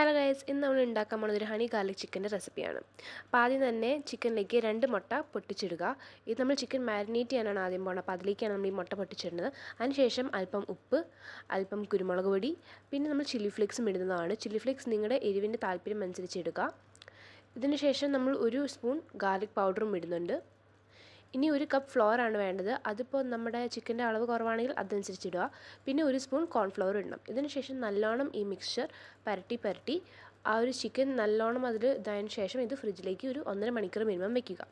Hello guys ഇന്ന് നമ്മൾ ഉണ്ടാക്കാൻ പോകുന്നത് ഒരു ഹണി ഗാർലിക് ചിക്കന്റെ റെസിപ്പിയാണ് അപ്പോൾ ആദ്യം തന്നെ ചിക്കനിലേക്ക് രണ്ട് മുട്ട പൊട്ടിച്ചിടുക. ഇത് നമ്മൾ ചിക്കൻ മാരിനേറ്റ് ചെയ്യാനാണ് ആദ്യം പോകുന്നത് അപ്പോൾ അതിലേക്കാണ് നമ്മൾ ഈ മുട്ട പൊട്ടിച്ചിടുന്നത്. അതിനുശേഷം അല്പം ഉപ്പ് അല്പം കുരുമുളക് പൊടി പിന്നെ നമ്മൾ ചില്ലി ഫ്ലേക്സും ഇടുന്നതാണ്. ചില്ലി ഫ്ലേക്സ് നിങ്ങളുടെ എരിവിന്റെ താല്പര്യം അനുസരിച്ച് ഇടുക. ഇതിനുശേഷം നമ്മൾ ഒരു സ്പൂൺ ഗാർലിക് പൗഡറും ഇടുന്നുണ്ട്. ഇനി ഒരു കപ്പ് ഫ്ലോർ ആണ് വേണ്ടത്. അതിപ്പോൾ നമ്മുടെ ചിക്കന്റെ അളവ് കുറവാണെങ്കിൽ അതനുസരിച്ച് ഇടുക. പിന്നെ ഒരു സ്പൂൺ കോൺഫ്ലവർ ഇടണം. ഇതിന് ശേഷം നല്ലോണം ഈ മിക്സ്ചർ പരട്ടി പരട്ടി ആ ഒരു ചിക്കൻ നല്ലോണം അതിൽ ഇതായതിന് ശേഷം ഇത് ഫ്രിഡ്ജിലേക്ക് ഒരു ഒന്നര മണിക്കൂർ മിനിമം വെക്കുക.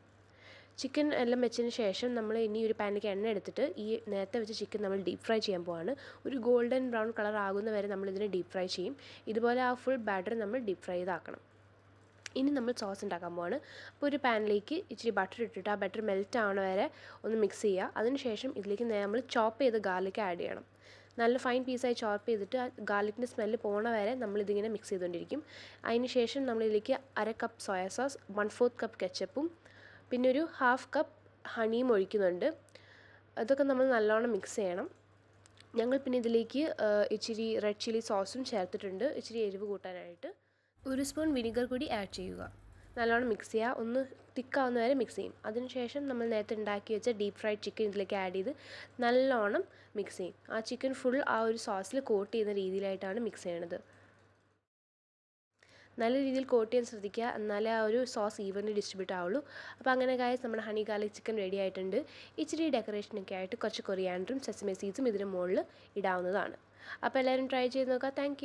ചിക്കൻ എല്ലാം വെച്ചതിന് ശേഷം നമ്മൾ ഇനി ഒരു പാനിലേക്ക് എണ്ണ എടുത്തിട്ട് ഈ നേരത്തെ വെച്ച ചിക്കൻ നമ്മൾ ഡീപ്പ് ഫ്രൈ ചെയ്യാൻ പോവാണ്. ഒരു ഗോൾഡൻ ബ്രൗൺ കളർ ആകുന്ന വരെ നമ്മൾ ഇതിനെ ഡീപ്പ് ഫ്രൈ ചെയ്യും. ഇതുപോലെ ആ ഫുൾ ബാറ്റർ നമ്മൾ ഡീപ്പ് ഫ്രൈ ചെയ്താക്കണം. ഇനി നമ്മൾ സോസ് ഉണ്ടാക്കാൻ പോവാണ്. അപ്പോൾ ഒരു പാനിലേക്ക് ഇച്ചിരി ബട്ടർ ഇട്ടിട്ട് ആ ബട്ടർ മെൽറ്റ് ആവണ വരെ ഒന്ന് മിക്സ് ചെയ്യുക. അതിനുശേഷം ഇതിലേക്ക് നമ്മൾ ചോപ്പ് ചെയ്ത് ഗാർലിക് ആഡ് ചെയ്യണം. നല്ല ഫൈൻ പീസായി ചോപ്പ് ചെയ്തിട്ട് ആ ഗാർലിക്കിന്റെ സ്മെല്ല് പോണ വരെ നമ്മളിതിങ്ങനെ മിക്സ് ചെയ്തുകൊണ്ടിരിക്കും അതിന് ശേഷം നമ്മളിതിലേക്ക് അര cup soya sauce one fourth cup കെച്ചപ്പും പിന്നെ ഒരു ഹാഫ് കപ്പ് ഹണിയും ഒഴിക്കുന്നുണ്ട്. അതൊക്കെ നമ്മൾ നല്ലോണം മിക്സ് ചെയ്യണം. ഞങ്ങൾ പിന്നെ ഇതിലേക്ക് ഇച്ചിരി റെഡ് ചില്ലി സോസും ചേർത്തിട്ടുണ്ട്. ഇച്ചിരി എരിവ് കൂട്ടാനായിട്ട്. ഒരു സ്പൂൺ വിനിഗർ കൂടി ആഡ് ചെയ്യുക. നല്ലോണം മിക്സ് ചെയ്യുക ഒന്ന് തിക്കാവുന്ന വരെ മിക്സ് ചെയ്യും. അതിനുശേഷം നമ്മൾ നേരത്തെ ഉണ്ടാക്കി വെച്ച ഡീപ്പ് ഫ്രൈഡ് ചിക്കൻ ഇതിലേക്ക് ആഡ് ചെയ്ത് നല്ലോണം മിക്സ് ചെയ്യും. ആ ചിക്കൻ ഫുൾ ആ ഒരു സോസിൽ കോട്ട് ചെയ്യുന്ന രീതിയിലായിട്ടാണ് മിക്സ് ചെയ്യണത്. നല്ല രീതിയിൽ കോട്ട് ചെയ്യാൻ ശ്രദ്ധിക്കുക. എന്നാലേ ആ ഒരു സോസ് ഈവൻലി ഡിസ്ട്രിബ്യൂട്ട് ആവുള്ളൂ. അപ്പോൾ അങ്ങനെ കാര്യം നമ്മുടെ ഹണി ഗാർലിക് ചിക്കൻ റെഡി ആയിട്ടുണ്ട്. ഇച്ചിരി ഡെക്കറേഷനൊക്കെ ആയിട്ട് കുറച്ച് കൊറിയാൻഡറും സെസമെ സീഡ്സും ഇതിന് മുകളിൽ ഇടാവുന്നതാണ്. അപ്പോൾ എല്ലാവരും ട്രൈ ചെയ്ത് നോക്കുക. താങ്ക്